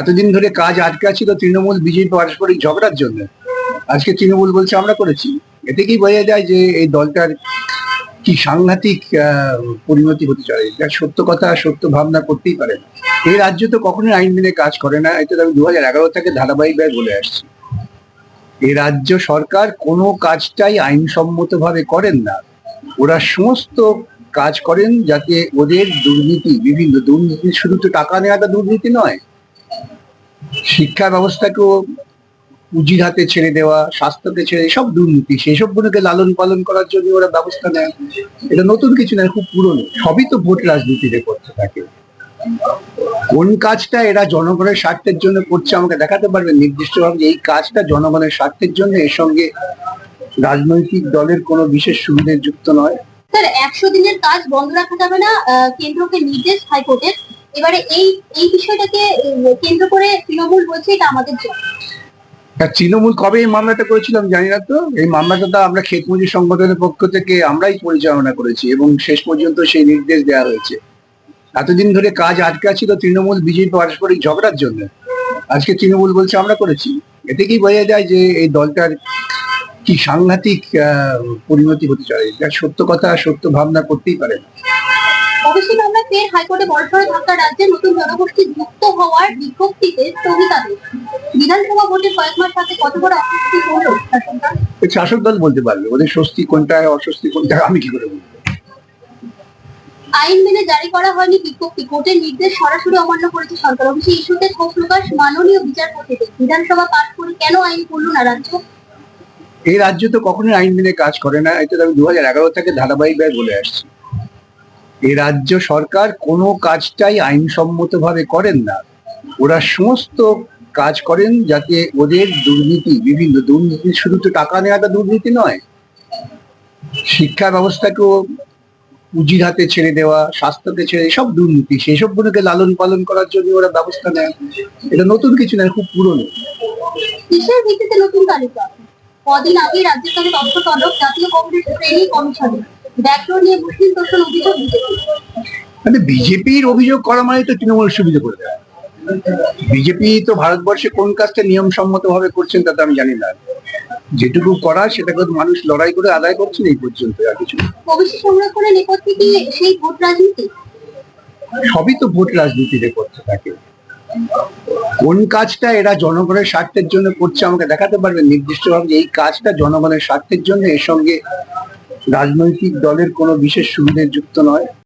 এতদিন ধরে কাজ আটকে ছিল তৃণমূল, বিজেপি পারস্পরিক ঝগড়ার জন্য। আজকে তৃণমূল বলছে, আমরা করেছি। এতে কি বোঝা যায় যে এই দলটার কি সাংঘাতিক পরিণতি হতে চলে যার সত্য কথা, সত্য ভাবনা করতেই পারে না। এই রাজ্য তো কখনোই আইন মেনে কাজ করে না। এটা তো আমি দু হাজার এগারো থেকে ধারাবাহিকভাবে বলে আসছি। এই রাজ্য সরকার কোনো কাজটাই আইনসম্মত ভাবে করেন না। ওরা সমস্ত কাজ করেন যাতে ওদের দুর্নীতি, বিভিন্ন দুর্নীতি, শুধু তো টাকা নেওয়াটা দুর্নীতি নয় শিক্ষা ব্যবস্থাকেও পুঁজির হাতে ছেড়ে দেওয়া, স্বাস্থ্যকে ছেড়ে সব দুর্নীতি, সেই সবগুলোকে লালন পালন করার জন্য ওরা ব্যবস্থা নেয়। এটা নতুন কিছু নয় খুব পুরনো। সবই তো ভোট রাজনীতিতে করতে থাকে। কোন কাজটা এরা জনগণের স্বার্থের জন্য করছে আমাকে দেখাতে পারবে নির্দিষ্টভাবে যে এই কাজটা জনগণের স্বার্থের জন্য, এর সঙ্গে রাজনৈতিক দলের কোনো বিশেষ সুবিধে যুক্ত নয়। স্যার, একশো দিনের কাজ বন্ধ রাখা যাবে না কেন্দ্রকে নির্দেশ হাইকোর্টের এবারে এই এই বিষয়টাকে কেন্দ্র করে তৃণমূল বলছে এটা আমাদের জন্য। তৃণমূল কবে এই মামলাটা করেছিলাম জানি না তো। এই মামলাটা তো আমরা ক্ষেত মজুর সংগঠনের পক্ষ থেকে আমরাই পরিচালনা করেছি এবং শেষ পর্যন্ত সেই নির্দেশ দেওয়া হয়েছে। এতদিন ধরে কাজ আটকে ছিল তৃণমূল বিজেপি পারস্পরিক ঝগড়ার জন্য। আজকে তৃণমূল বলছে আমরা করেছি। এতে কি বোঝা যায় যে এই দলটার কি সাংঘাতিক আহ, পরিণতি হতে চলে সত্য কথা সত্য ভাবনা করতেই পারে না। ফের হাইকোর্টে বড়সড় ধাক্কা রাজ্যে নতুন জনগোষ্ঠী যুক্ত হওয়ার বিজ্ঞপ্তিতে স্থগিতাদেশ বিধানসভা ভোটে কয়েক মাস আগে কত বড় অস্বস্তি হলো শাসক দল বলতে পারবে ওদের স্বস্তি কোনটা অস্বস্তি কোনটা আমি কি করে বলব? আইন মেনে জারি করা হয়নি বিজ্ঞপ্তি। কোর্টের নির্দেশ সরাসরি অমান্য করেছে সরকার। অফিসে ইস্যুতে ক্ষোভ প্রকাশ মাননীয় বিচারপতিদের। বিধানসভা পাশ করে কেন আইন করল না রাজ্য? এই রাজ্য তো কখনোই আইন মেনে কাজ করে না। এটা তো আমি দু হাজার এগারো থেকে ধারাবাহিকভাবে বলে আসছি। এই রাজ্য সরকার কোনো কাজটাই আইনসম্মত ভাবে করেন না। ওরা সমস্ত কাজ করেন যাতে ওদের দুর্নীতি, বিভিন্ন দুর্নীতি, শুধু তো টাকা নেওয়াটা দুর্নীতি নয়, শিক্ষা ব্যবস্থাকেও পুঁজির হাতে ছেড়ে দেওয়া, স্বাস্থ্যকে ছেড়ে সব দুর্নীতি সেই সবগুলোকে লালন পালন করার জন্য ওরা ব্যবস্থা নেয়। এটা নতুন কিছু নয় খুব পুরনো। কিসের ভিত্তিতে নতুন তালিকা? কদিন আগে রাজ্যের কাছে তথ্য তলব, জাতীয় কংগ্রেস ট্রেনিং কমিশনে। মানে বিজেপির অভিযোগ করা মানে তো তৃণমূল সুবিধা করে দেয় বিজেপি তো ভারতবর্ষে কোন কাজটা নিয়ম সম্মত ভাবে করছেন তা তো আমি জানি না। যেটুকু করার সেটাকে মানুষ লড়াই করে আদায় করছেন এই পর্যন্ত আর কিছু রাজনীতি? সবই তো ভোট রাজনীতিতে করতে থাকে। কোন কাজটা এরা জনগণের স্বার্থের জন্য করছে আমাকে দেখাতে পারবে নির্দিষ্টভাবে এই কাজটা জনগণের স্বার্থের জন্য এর সঙ্গে রাজনৈতিক দলের কোনো বিশেষ সুবিধে যুক্ত নয়।